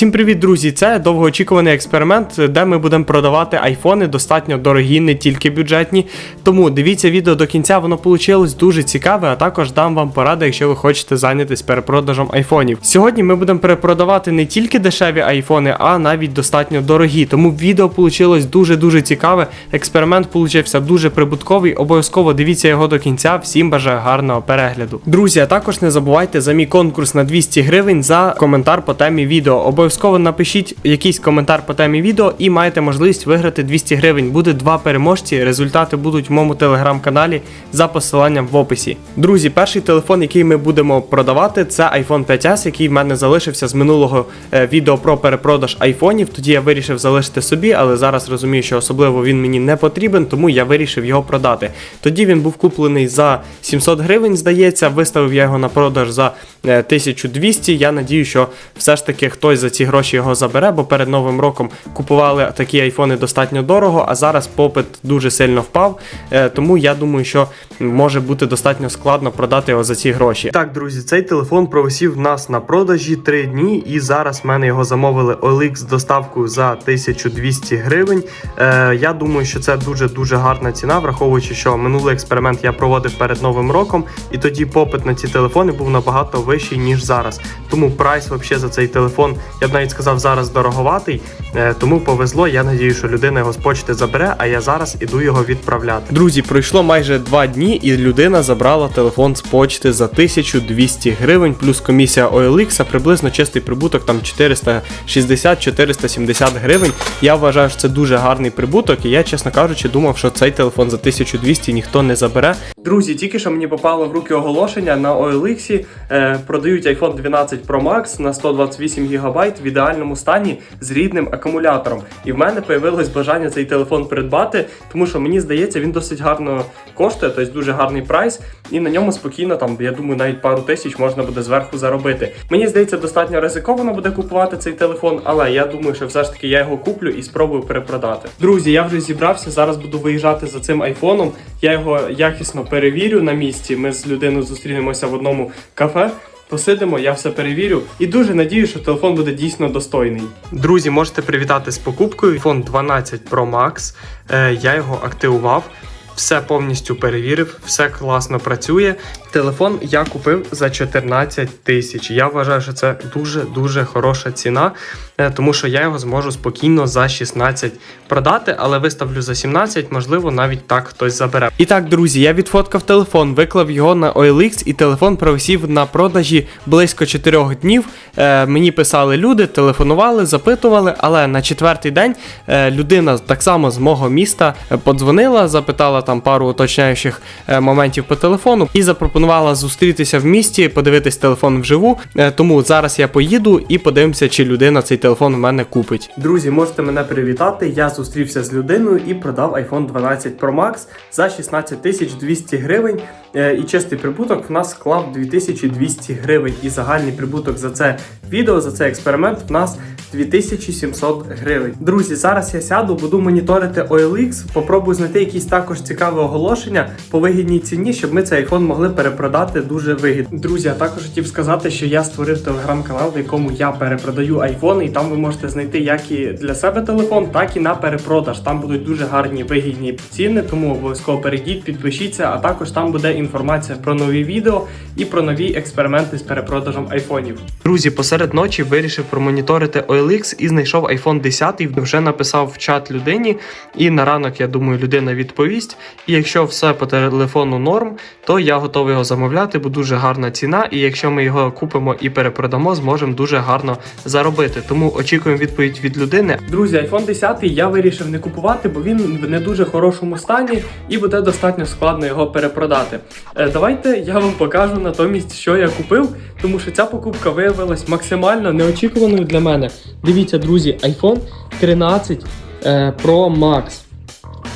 Всім привіт, друзі! Це довгоочікуваний експеримент, де ми будемо продавати айфони достатньо дорогі, не тільки бюджетні. Тому дивіться відео до кінця, воно вийшло дуже цікаве, а також дам вам поради, якщо ви хочете зайнятися перепродажем айфонів. Сьогодні ми будемо перепродавати не тільки дешеві айфони, а навіть достатньо дорогі. Тому відео вийшло дуже-дуже цікаве. Експеримент получився дуже прибутковий. Обов'язково дивіться його до кінця. Всім бажаю гарного перегляду. Друзі, а також не забувайте за мій конкурс на 200 гривень за коментар по темі відео. Обов'язково напишіть якийсь коментар по темі відео і маєте можливість виграти 200 гривень. Буде два переможці. Результати будуть в моєму телеграм-каналі за посиланням в описі. Друзі, перший телефон, який ми будемо продавати, це iPhone 5s, який в мене залишився з минулого е, відео про перепродаж айфонів. Тоді я вирішив залишити собі, але зараз розумію, що особливо він мені не потрібен, тому я вирішив його продати. Тоді він був куплений за 700 гривень, здається. Виставив я його на продаж за е, 1200. Я надію, що все ж таки хтось за ці гроші його забере, бо перед новим роком купували такі айфони достатньо дорого, а зараз попит дуже сильно впав. Е, Тому я думаю, що може бути достатньо складно продати його за ці гроші. Так, друзі, цей телефон провисів нас на продажі 3 дні, і зараз в мене його замовили OLX з доставкою за 1200 гривень. Е, Я думаю, що це дуже дуже гарна ціна, враховуючи, що минулий експеримент я проводив перед новим роком, і тоді попит на ці телефони був набагато вищий ніж зараз. Тому прайс вообще за цей телефон, я б навіть сказав, зараз дороговатий. Е, Тому повезло. Я надію, що людина його з почти забере, а я зараз іду його відправляти. Друзі, пройшло майже два дні, і людина забрала телефон з почти за 1200 гривень, плюс комісія OLX, приблизно чистий прибуток там 460-470 гривень. Я вважаю, що це дуже гарний прибуток, і я, чесно кажучи, думав, що цей телефон за 1200 ніхто не забере. Друзі, тільки що мені попало в руки оголошення на OLX. Е, продають iPhone 12 Pro Max на 128 ГБ в ідеальному стані з рідним акумулятором. І в мене появилось бажання цей телефон придбати, тому що мені здається, він досить гарно коштує, тобто дуже гарний прайс, і на ньому спокійно, там, я думаю, навіть пару тисяч можна буде зверху заробити. Мені здається, достатньо ризиковано буде купувати цей телефон, але я думаю, що все ж таки я його куплю і спробую перепродати. Друзі, я вже зібрався. Зараз буду виїжджати за цим айфоном. Я його якісно перевірю на місці. Ми з людиною зустрінемося в одному кафе. Посидимо, я все перевірю і дуже надію, що телефон буде дійсно достойний. Друзі, можете привітати з покупкою. iPhone 12 Pro Max. Е, я його активував. Все повністю перевірив, все класно працює. Телефон я купив за 14 тисяч. Я вважаю, що це дуже дуже хороша ціна, е, тому що я його зможу спокійно за 16 продати, але виставлю за 17, можливо, навіть так хтось забере. І так, друзі, я відфоткав телефон, виклав його на OLX, і телефон провисів на продажі близько 4 днів. Е, мені писали люди, телефонували, запитували, але на четвертий день е, людина так само з мого міста е, подзвонила, запитала там пару уточняючих моментів по телефону і запропонувала зустрітися в місті, подивитись телефон вживу. Е, тому зараз я поїду і подивимося, чи людина цей телефон в мене купить. Друзі, можете мене привітати. Я зустрівся з людиною і продав iPhone 12 Pro Max за 16 тисяч 200 гривень. Е, І чистий прибуток в нас склав 2200 гривень. І загальний прибуток за це відео, за цей експеримент в нас 2700 гривень. Друзі, зараз я сяду, буду моніторити OLX, попробую знайти якісь також цікаві оголошення по вигідній ціні, щоб ми цей iPhone могли перепродати дуже вигідно. Друзі, а також хотів сказати, що я створив телеграм-канал, в якому я перепродаю айфони, і там ви можете знайти як і для себе телефон, так і на перепродаж. Там будуть дуже гарні вигідні ціни, тому обов'язково перейдіть, підпишіться, а також там буде інформація про нові відео і про нові експерименти з перепродажем айфонів. Друзі, посеред ночі вирішив промоніторити OLX і знайшов iPhone 10, вже написав в чат людині, і на ранок, я думаю, людина відповість. І якщо все по телефону норм, то я готовий його замовляти, бо дуже гарна ціна. І якщо ми його купимо і перепродамо, зможемо дуже гарно заробити. Тому очікуємо відповідь від людини. Друзі, iPhone 10 я вирішив не купувати, бо він в не дуже хорошому стані і буде достатньо складно його перепродати. Е, давайте я вам покажу натомість, що я купив, тому що ця покупка виявилась максимально неочікуваною для мене. Дивіться, друзі, iPhone 13 е, Pro Max.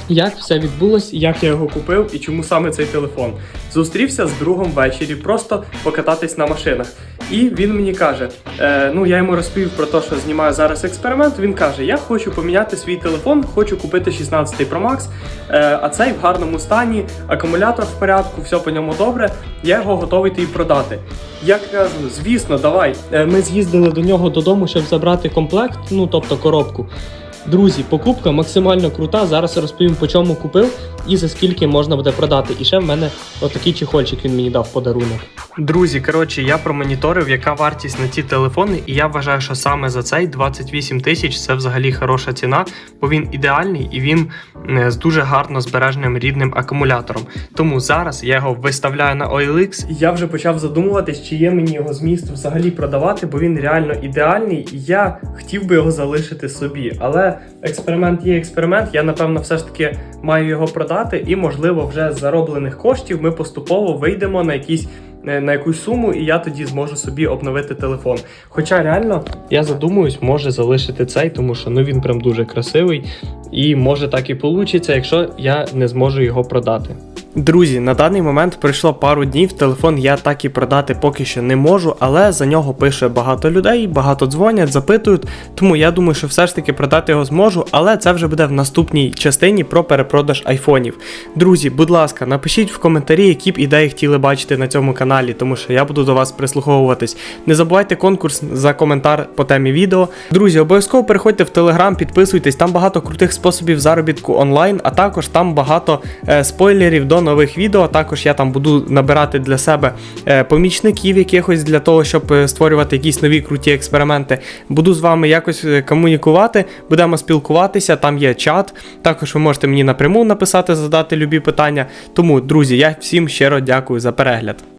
Як все відбулось, як я його купив і чому саме цей телефон. Зустрівся з другом ввечері, просто покататись на машинах. І він мені каже: е, ну я йому розповів про те, що знімаю зараз експеримент. Він каже: Я хочу поміняти свій телефон, хочу купити 16 Pro Max, е, а цей в гарному стані, акумулятор в порядку, все по ньому добре. Я його готовий тобі продати. Я кажу, звісно, давай. Е, Ми з'їздили до нього додому, щоб забрати комплект, ну тобто коробку. Друзі, покупка максимально крута. Зараз розповім, по чому купив і за скільки можна буде продати. І ще в мене отакий чехольчик він мені дав подарунок. Друзі, коротше, я промоніторив, яка вартість на ці телефони, і я вважаю, що саме за цей 28 тисяч це взагалі хороша ціна, бо він ідеальний і він з дуже гарно збереженим рідним акумулятором. Тому зараз я його виставляю на OLX. Я вже почав задумуватись, чи є мені його зміст взагалі продавати, бо він реально ідеальний, і я хотів би його залишити собі. Але експеримент є експеримент. Я напевно все ж таки маю його продати, і можливо, вже з зароблених коштів ми поступово вийдемо на якісь. Е, На якусь суму, і я тоді зможу собі обновити телефон. Хоча реально я задумуюсь, може залишити цей, тому що ну він прям дуже красивий, і може так і вийде, якщо я не зможу його продати. Друзі, на даний момент пройшло пару днів. Телефон я так і продати поки що не можу, але за нього пише багато людей, багато дзвонять, запитують. Тому я думаю, що все ж таки продати його зможу, але це вже буде в наступній частині про перепродаж айфонів. Друзі, будь ласка, напишіть в коментарі, які б ідеї хотіли бачити на цьому каналі, тому що я буду до вас прислуховуватись. Не забувайте конкурс за коментар по темі відео. Друзі, обов'язково переходьте в Телеграм, підписуйтесь, там багато крутих способів заробітку онлайн, а також там багато е, спойлерів до нових відео. Також я там буду набирати для себе е, помічників якихось для того, щоб е, створювати якісь нові круті експерименти. Буду з вами якось е, комунікувати, будемо спілкуватися. Там є чат. Також ви можете мені напряму написати, задати любі питання. Тому, друзі, я всім щиро дякую за перегляд.